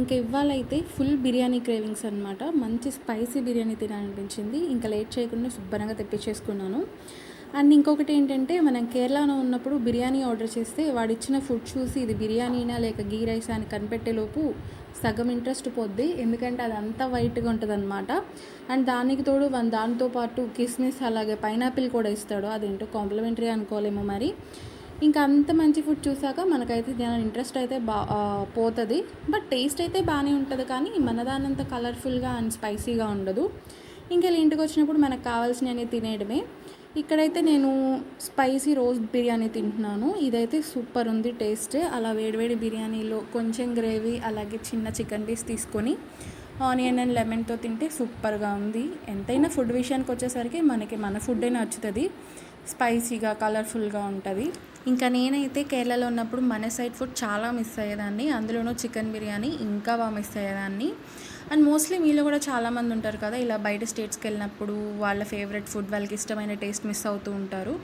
ఇంకా ఇవాళైతే full biryani cravings అనమాట మంచి స్పైసీ బిర్యానీ తినాలనిపించింది. ఇంకా లేట్ చేయకుండా శుభ్రంగా తెప్పించేసుకున్నాను. అండ్ ఇంకొకటి ఏంటంటే మనం కేరళలో ఉన్నప్పుడు బిర్యానీ ఆర్డర్ చేస్తే వాడు ఇచ్చిన ఫుడ్ చూసి ఇది బిర్యానీనా లేక గీ రైస్ అని కనిపెట్టేలోపు సగం ఇంట్రెస్ట్ పోద్ది. ఎందుకంటే అది అంతా వైట్గా ఉంటుంది అనమాట అండ్ దానికి తోడు వన్ దానితో పాటు కిస్మిస్ అలాగే పైనాపిల్ కూడా ఇస్తాడు. అదేంటో కాంప్లిమెంటరీ అనుకోలేమో మరి. ఇంకా అంత మంచి ఫుడ్ చూసాక మనకైతే దాని ఇంట్రెస్ట్ అయితే బా పోతుంది. బట్ టేస్ట్ అయితే బాగానే ఉంటుంది కానీ మన దానంత కలర్ఫుల్గా అండ్ స్పైసీగా ఉండదు. ఇంకా ఇంటికి వచ్చినప్పుడు మనకు కావాల్సినవి తినేయడమే. ఇక్కడైతే నేను స్పైసీ రోజ్ బిర్యానీ తింటున్నాను. ఇదైతే సూపర్ ఉంది టేస్ట్ అలా వేడివేడి బిర్యానీలో కొంచెం గ్రేవీ అలాగే చిన్న చికెన్ పీస్ తీసుకొని ఆనియన్ అండ్ లెమన్తో తింటే సూపర్గా ఉంది. ఎంతైనా ఫుడ్ విషయానికి వచ్చేసరికి మనకి మన ఫుడ్డే నచ్చుతుంది. స్పైసీగా కలర్ఫుల్గా ఉంటుంది. ఇంకా నేనైతే కేరళలో ఉన్నప్పుడు మన సైడ్ ఫుడ్ చాలా మిస్ అయ్యేదాన్ని. అందులోనూ చికెన్ బిర్యానీ ఇంకా బాగా మిస్ అయ్యేదాన్ని. అండ్ మోస్ట్లీ మీలో కూడా చాలామంది ఉంటారు కదా ఇలా బయట స్టేట్స్కి వెళ్ళినప్పుడు వాళ్ళ ఫేవరెట్ ఫుడ్ వాళ్ళకి ఇష్టమైన టేస్ట్ మిస్ అవుతూ ఉంటారు.